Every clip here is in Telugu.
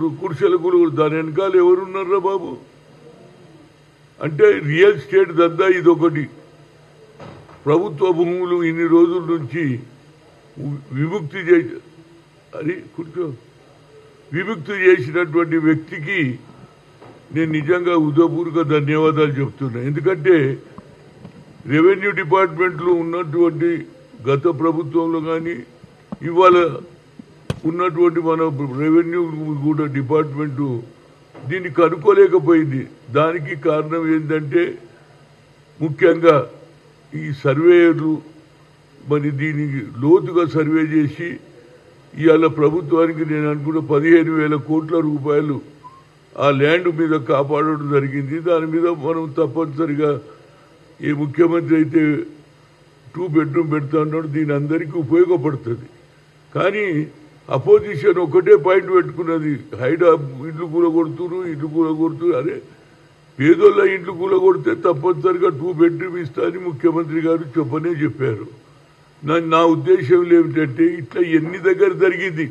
కుడిసెల గురువులు దాని వెనకాల ఎవరున్నారా బాబు? అంటే రియల్ ఎస్టేట్ దందా ఇదొకటి. ప్రభుత్వ భూములు ఇన్ని రోజుల నుంచి విముక్తి చే అది కూర్చో. విముక్తి చేసినటువంటి వ్యక్తికి నేను నిజంగా ఉదయపూర్వక ధన్యవాదాలు చెప్తున్నా. ఎందుకంటే రెవెన్యూ డిపార్ట్మెంట్లో ఉన్నటువంటి గత ప్రభుత్వంలో కానీ ఇవాళ ఉన్నటువంటి మన రెవెన్యూ కూడా డిపార్ట్మెంటు దీన్ని కనుక్కోలేకపోయింది. దానికి కారణం ఏంటంటే ముఖ్యంగా ఈ సర్వేయర్లు మరి దీనికి లోతుగా సర్వే చేసి ఇవాళ ప్రభుత్వానికి నేను అనుకున్న పదిహేను వేల కోట్ల రూపాయలు ఆ ల్యాండ్ మీద కాపాడడం జరిగింది. దాని మీద మనం తప్పనిసరిగా ఏ ముఖ్యమంత్రి అయితే టూ బెడ్రూమ్ పెడతా ఉన్నాడు దీని అందరికీ ఉపయోగపడుతుంది. కానీ అపోజిషన్ ఒకటే పాయింట్ పెట్టుకున్నది. హైడా ఇండ్లు కూలగొడుతురు ఇండ్లు అరే పేదోళ్ళ ఇండ్లు కూలగొడితే తప్పనిసరిగా టూ బెడ్రూమ్ ఇస్తా అని ముఖ్యమంత్రి గారు చెప్పనే చెప్పారు. నా నా ఉద్దేశం ఏమిటంటే ఇట్లా ఎన్ని దగ్గర జరిగింది?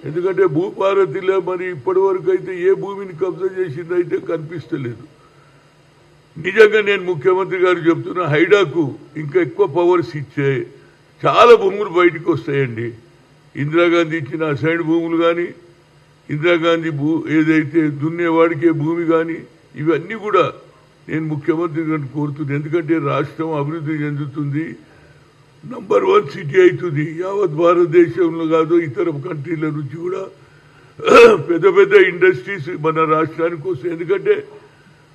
ఎందుకంటే భూపారతిలో మరి ఇప్పటి వరకు అయితే ఏ భూమిని కబ్జా చేసిందైతే కనిపిస్తలేదు. నిజంగా నేను ముఖ్యమంత్రి గారు చెప్తున్నా హైడాకు ఇంకా ఎక్కువ పవర్స్ ఇచ్చే చాలా భూములు బయటకు వస్తాయండి. ఇందిరాగాంధీ ఇచ్చిన అసైన్ భూములు కానీ ఇందిరాగాంధీ భూ ఏదైతే దున్నేవాడికే భూమి కానీ ఇవన్నీ కూడా నేను ముఖ్యమంత్రి గారిని కోరుతున్నాను ఎందుకంటే రాష్ట్రం అభివృద్ధి చెందుతుంది. నంబర్ వన్ సిటీ అవుతుంది. యావత్ భారతదేశంలో కాదు ఇతర కంట్రీల నుంచి కూడా పెద్ద పెద్ద ఇండస్ట్రీస్ మన రాష్ట్రానికి వస్తాయి. ఎందుకంటే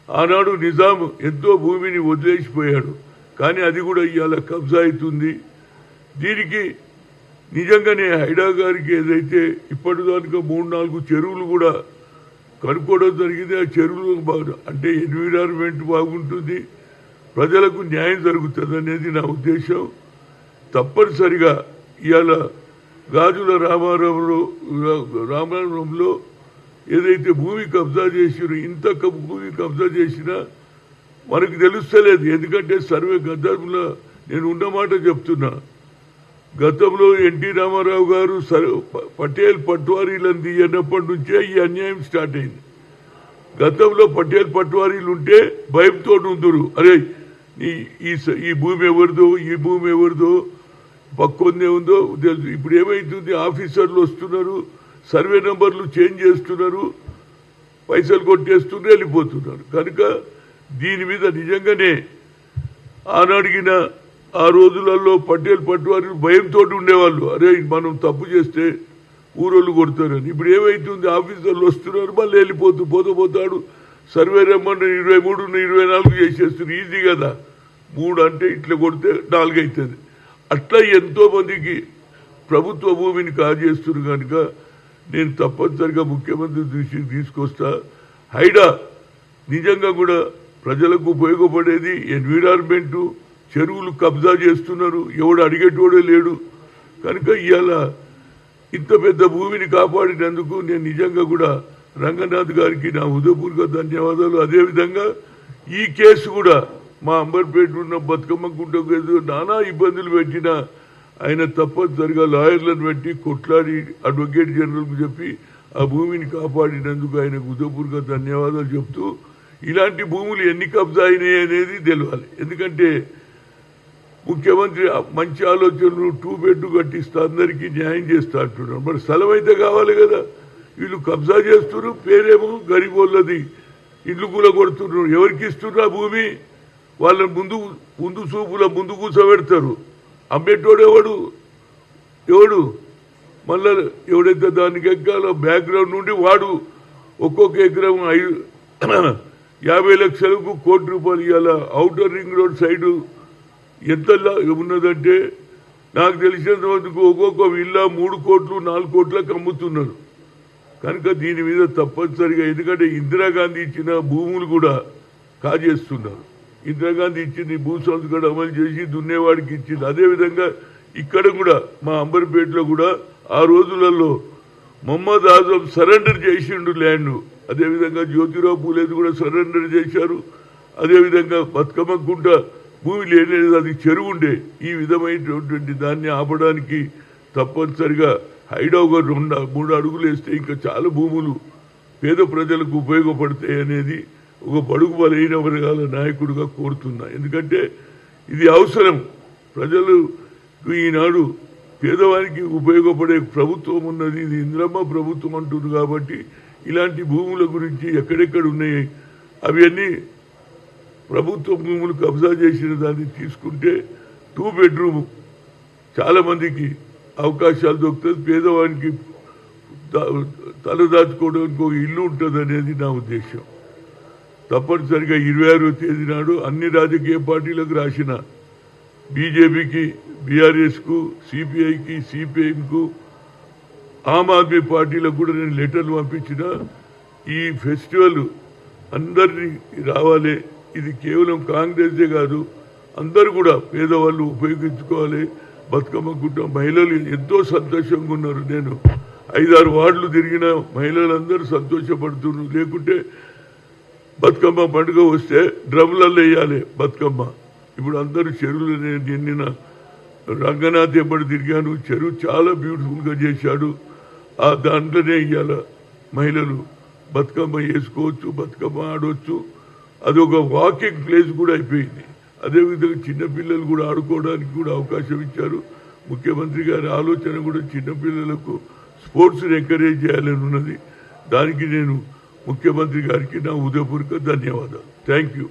ఆనాడు నిజాం ఎంతో భూమిని వదిలేసిపోయాడు. కానీ అది కూడా ఇవాళ కబ్జా అవుతుంది. దీనికి నిజంగానే హైడా గారికి ఏదైతే ఇప్పటిదానిక మూడు నాలుగు చెరువులు కూడా కనుక్కోవడం జరిగింది. ఆ చెరువులు బాగా అంటే ఎన్విరాన్మెంట్ బాగుంటుంది. ప్రజలకు న్యాయం జరుగుతుంది అనేది నా ఉద్దేశం. తప్పనిసరిగా ఇవాళ గాజుల రామారావులో రామారావంలో ఏదైతే భూమి కబ్జా చేసిరో ఇంత భూమి కబ్జా చేసినా మనకు తెలుస్తలేదు. ఎందుకంటే సర్వే గతంలో నేను ఉన్నమాట చెప్తున్నా. గతంలో ఎన్టీ రామారావు గారు సర్- ప- పటేల్ పట్వారీలను తీయనప్పటి నుంచే ఈ అన్యాయం స్టార్ట్ అయింది. గతంలో పటేల్ పట్వారీలు ఉంటే భయంతో ఉందరు అరే ఈ ఈ స- ఈ భూమి ఎవరిదో ఈ భూమి ఎవరిదో పక్కందే ఉందో తెలుసు. ఇప్పుడు ఏమైతుంది? ఆఫీసర్లు వస్తున్నారు సర్వే నెంబర్లు చేంజ్ చేస్తున్నారు పైసలు కొట్టేస్తుంటే వెళ్ళిపోతున్నారు. కనుక దీని మీద నిజంగానే ఆనాడిగిన ఆ రోజులలో పటేల్ పట్టువారి భయంతో ఉండేవాళ్ళు. అరే మనం తప్పు చేస్తే ఊరోళ్ళు కొడతారని. ఇప్పుడు ఏమైతుంది? ఆఫీసర్లు వస్తున్నారు మళ్ళీ వెళ్ళిపోతూ పోతూ పోతాడు. సర్వే రమ్మని ఇరవై మూడు ఇరవై నాలుగు చేసేస్తారు ఈజీ కదా. మూడు అంటే ఇట్లా కొడితే నాలుగు అవుతుంది. అట్లా ఎంతో మందికి ప్రభుత్వ భూమిని కాజేస్తున్నారు కనుక నేను తప్పనిసరిగా ముఖ్యమంత్రి దృష్టికి తీసుకొస్తా. హైడా నిజంగా కూడా ప్రజలకు ఉపయోగపడేది ఎన్విరాన్మెంటు చెరువులు కబ్జా చేస్తున్నారు. ఎవడు అడిగేటోడే లేడు. కనుక ఇవాళ ఇంత పెద్ద భూమిని కాపాడినందుకు నేను నిజంగా కూడా రంగనాథ్ గారికి నా హృదయపూర్వక ధన్యవాదాలు. అదేవిధంగా ఈ కేసు కూడా మా అంబర్పేట ఉన్న బతుకమ్మ గుంట నానా ఇబ్బందులు పెట్టిన ఆయన తప్పనిసరిగా లాయర్లను పెట్టి కొట్లాడి అడ్వకేట్ జనరల్కు చెప్పి ఆ భూమిని కాపాడినందుకు ఆయన హృదయపూర్వక ధన్యవాదాలు చెప్తూ ఇలాంటి భూములు ఎన్ని కబ్జా అయినాయి అనేది తెలియాలి ఎందుకంటే ముఖ్యమంత్రి మంచి ఆలోచనలు టూ బెడ్ కట్టిస్తా అందరికీ న్యాయం చేస్తా అంటున్నారు. మరి స్థలం అయితే కావాలి కదా. వీళ్ళు కబ్జా చేస్తున్నారు పేరేమో గరిబోళ్ళది ఇల్లు కూడా కొడుతున్నారు. ఎవరికి ఇస్తున్నా భూమి? వాళ్ళని ముందు ముందు చూపుల ముందు కూర్చోబెడతారు. అమ్మేటోడు ఎవడు? ఎవడు? మళ్ళా ఎవడైతే దానికి ఎక్కాలో బ్యాక్గ్రౌండ్ నుండి వాడు ఒక్కొక్క ఎకరం ఐదు యాభై లక్షలకు కోటి రూపాయలు ఇవాళ అవుటర్ రింగ్ రోడ్ సైడు ఎంతలా ఉన్నదంటే నాకు తెలిసినంత వరకు ఒక్కొక్క విల్లా మూడు కోట్లు నాలుగు కోట్లకు అమ్ముతున్నారు. కనుక దీని మీద తప్పనిసరిగా ఎందుకంటే ఇందిరాగాంధీ ఇచ్చిన భూములు కూడా కాజేస్తున్నారు. ఇందిరాగాంధీ ఇచ్చింది భూ సంస్కరణ అమలు చేసి దున్నేవాడికి ఇచ్చింది. అదేవిధంగా ఇక్కడ కూడా మా అంబర్పేటలో కూడా ఆ రోజులలో మొహమ్మద్ ఆజం సరెండర్ చేసిండు ల్యాండ్. అదేవిధంగా జ్యోతిరావు పూలేదు కూడా సరెండర్ చేశారు. అదేవిధంగా బతుకమ్మ గుంట భూమి లేదు అది చెరువు ఉండే ఈ విధమైనటువంటి దాన్ని ఆపడానికి తప్పనిసరిగా హైడోగర్ ఒక రెండు మూడు అడుగులు వేస్తే ఇంకా చాలా భూములు పేద ప్రజలకు ఉపయోగపడతాయి అనేది ఒక బడుగు బలైన వర్గాల నాయకుడిగా కోరుతున్నా. ఎందుకంటే ఇది అవసరం. ప్రజలు ఈనాడు పేదవారికి ఉపయోగపడే ప్రభుత్వం ఉన్నది ఇది ఇంద్రమ్మ ప్రభుత్వం అంటుంది కాబట్టి ఇలాంటి భూముల గురించి ఎక్కడెక్కడ ఉన్నాయి అవన్నీ ప్రభుత్వ భూములు కబ్జా చేసిన దాన్ని తీసుకుంటే టూ బెడ్రూమ్ చాలా మందికి అవకాశాలు దొరుకుతుంది పేదవానికి తల తలదాచుకోవడానికి ఒక ఇల్లు ఉంటుంది అనేది నా ఉద్దేశం. తప్పనిసరిగా ఇరవై ఆరో తేదీ నాడు అన్ని రాజకీయ పార్టీలకు రాసిన బీజేపీకి బీఆర్ఎస్కు సిపిఐకి సిపిఐకు ఆమ్ ఆద్మీ పార్టీలకు కూడా నేను లెటర్లు పంపించిన ఈ ఫెస్టివల్ అందరినీ రావాలి ఇది కేవలం కాంగ్రెసే కాదు అందరూ కూడా పేదవాళ్ళు ఉపయోగించుకోవాలి బతుకమ్మ గుట్ట మహిళలు ఎంతో సంతోషంగా ఉన్నారు. నేను ఐదారు వార్డులు తిరిగిన మహిళలందరూ సంతోషపడుతున్నారు. లేకుంటే బతుకమ్మ పండుగ వస్తే డ్రమ్లలో వేయాలి బతుకమ్మ. ఇప్పుడు అందరూ చెరువులు నిండిన రంగనాథ్ ఎప్పటి తిరిగాను. చెరువు చాలా బ్యూటిఫుల్గా చేశాడు. ఆ దాంట్లోనే ఇవ్వాల మహిళలు. బతుకమ్మ వేసుకోవచ్చు బతుకమ్మ ఆడవచ్చు. అది ఒక వాకింగ్ ప్లేస్ కూడా అయిపోయింది. అదేవిధంగా చిన్నపిల్లలు కూడా ఆడుకోవడానికి కూడా అవకాశం ఇచ్చారు. ముఖ్యమంత్రి గారి ఆలోచన కూడా చిన్నపిల్లలకు స్పోర్ట్స్ని ఎంకరేజ్ చేయాలని ఉన్నది. దానికి నేను ముఖ్యమంత్రి గారికి నా ఉదయపూర్వక ధన్యవాదాలు. Thank you.